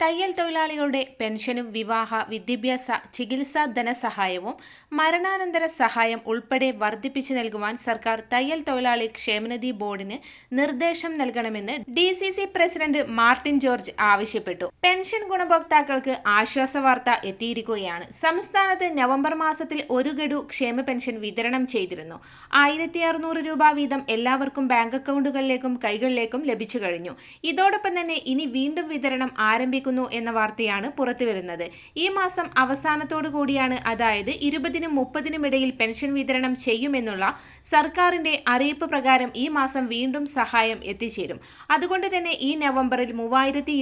തയ്യൽ തൊഴിലാളികളുടെ പെൻഷനും വിവാഹ വിദ്യാഭ്യാസ ചികിത്സാ ധനസഹായവും മരണാനന്തര സഹായം ഉൾപ്പെടെ വർദ്ധിപ്പിച്ചു നൽകുവാൻ സർക്കാർ തയ്യൽ തൊഴിലാളി ക്ഷേമനിധി ബോർഡിന് നിർദ്ദേശം നൽകണമെന്ന് ഡി പ്രസിഡന്റ് മാർട്ടിൻ ജോർജ് ആവശ്യപ്പെട്ടു. പെൻഷൻ ഗുണഭോക്താക്കൾക്ക് ആശ്വാസ വാർത്ത എത്തിയിരിക്കുകയാണ്. സംസ്ഥാനത്ത് നവംബർ മാസത്തിൽ ഒരു ഗഡു ക്ഷേമ പെൻഷൻ വിതരണം ചെയ്തിരുന്നു. ആയിരത്തി അറുന്നൂറ് രൂപ വീതം എല്ലാവർക്കും ബാങ്ക് അക്കൗണ്ടുകളിലേക്കും കൈകളിലേക്കും ലഭിച്ചു കഴിഞ്ഞു. ഇതോടൊപ്പം തന്നെ ഇനി വീണ്ടും വിതരണം ആരംഭിക്കുന്നു എന്ന വാർത്തയാണ് പുറത്തുവരുന്നത്. ഈ മാസം അവസാനത്തോടു കൂടിയാണ് അതായത് ഇരുപതിനും മുപ്പതിനും ഇടയിൽ പെൻഷൻ വിതരണം ചെയ്യുമെന്നുള്ള സർക്കാരിന്റെ അറിയിപ്പ് പ്രകാരം ഈ മാസം വീണ്ടും സഹായം എത്തിച്ചേരും. അതുകൊണ്ട് തന്നെ ഈ നവംബറിൽ മൂവായിരത്തി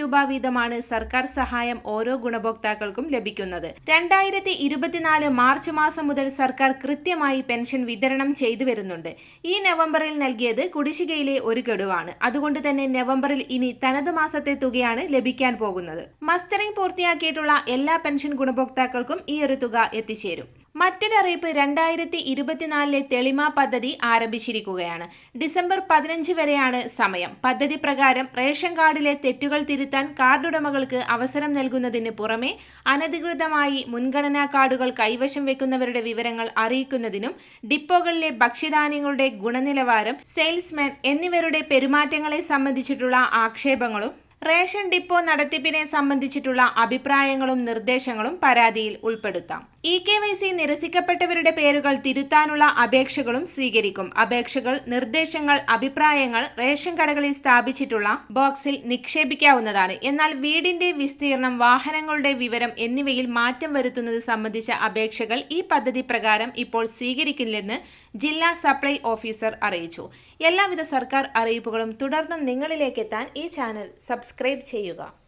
രൂപ വീതമാണ് സർക്കാർ സഹായം ഓരോ ഗുണഭോക്താക്കൾക്കും ലഭിക്കുന്നത്. രണ്ടായിരത്തി ഇരുപത്തിനാല് മാർച്ച് മാസം മുതൽ സർക്കാർ കൃത്യമായി പെൻഷൻ വിതരണം ചെയ്തു വരുന്നുണ്ട്. ഈ നവംബറിൽ നൽകിയത് കുടിശ്ശികയിലെ ഒരു ഗഡുവാണ്. അതുകൊണ്ട് തന്നെ നവംബറിൽ ഇനി തനത് മാസത്തെ തുകയാണ് ലഭിക്കാൻ പോകുന്നത്. മസ്റ്ററിംഗ് പൂർത്തിയാക്കിയിട്ടുള്ള എല്ലാ പെൻഷൻ ഗുണഭോക്താക്കൾക്കും ഈ ഒരു തുക എത്തിച്ചേരും. മറ്റൊരറിയിപ്പ് രണ്ടായിരത്തി ഇരുപത്തിനാലിലെ തെളിമ പദ്ധതി ആരംഭിച്ചിരിക്കുകയാണ്. ഡിസംബർ പതിനഞ്ച് വരെയാണ് സമയം. പദ്ധതി പ്രകാരം റേഷൻ കാർഡിലെ തെറ്റുകൾ തിരുത്താൻ കാർഡുടമകൾക്ക് അവസരം നൽകുന്നതിന് പുറമെ അനധികൃതമായി മുൻഗണനാ കാർഡുകൾ കൈവശം വെക്കുന്നവരുടെ വിവരങ്ങൾ അറിയിക്കുന്നതിനും ഡിപ്പോകളിലെ ഭക്ഷ്യധാന്യങ്ങളുടെ ഗുണനിലവാരം സെയിൽസ്മാൻ എന്നിവരുടെ പെരുമാറ്റങ്ങളെ സംബന്ധിച്ചിട്ടുള്ള ആക്ഷേപങ്ങളും റേഷൻ ഡിപ്പോ നടത്തിപ്പിനെ സംബന്ധിച്ചിട്ടുള്ള അഭിപ്രായങ്ങളും നിർദ്ദേശങ്ങളും പരാതിയിൽ ഉൾപ്പെടുത്താം ഇ കെ വൈ സി നിരസിക്കപ്പെട്ടവരുടെ പേരുകൾ തിരുത്താനുള്ള അപേക്ഷകളും സ്വീകരിക്കും. അപേക്ഷകൾ നിർദ്ദേശങ്ങൾ അഭിപ്രായങ്ങൾ റേഷൻ കടകളിൽ സ്ഥാപിച്ചിട്ടുള്ള ബോക്സിൽ നിക്ഷേപിക്കാവുന്നതാണ്. എന്നാൽ വീടിന്റെ വിസ്തീർണം വാഹനങ്ങളുടെ വിവരം എന്നിവയിൽ മാറ്റം വരുത്തുന്നത് സംബന്ധിച്ച അപേക്ഷകൾ ഈ പദ്ധതി പ്രകാരം ഇപ്പോൾ സ്വീകരിക്കില്ലെന്ന് ജില്ലാ സപ്ലൈ ഓഫീസർ അറിയിച്ചു. എല്ലാവിധ സർക്കാർ അറിയിപ്പുകളും തുടർന്നും നിങ്ങളിലേക്കെത്താൻ ഈ ചാനൽ സബ്സ്ക്രൈബ് ചെയ്യുക.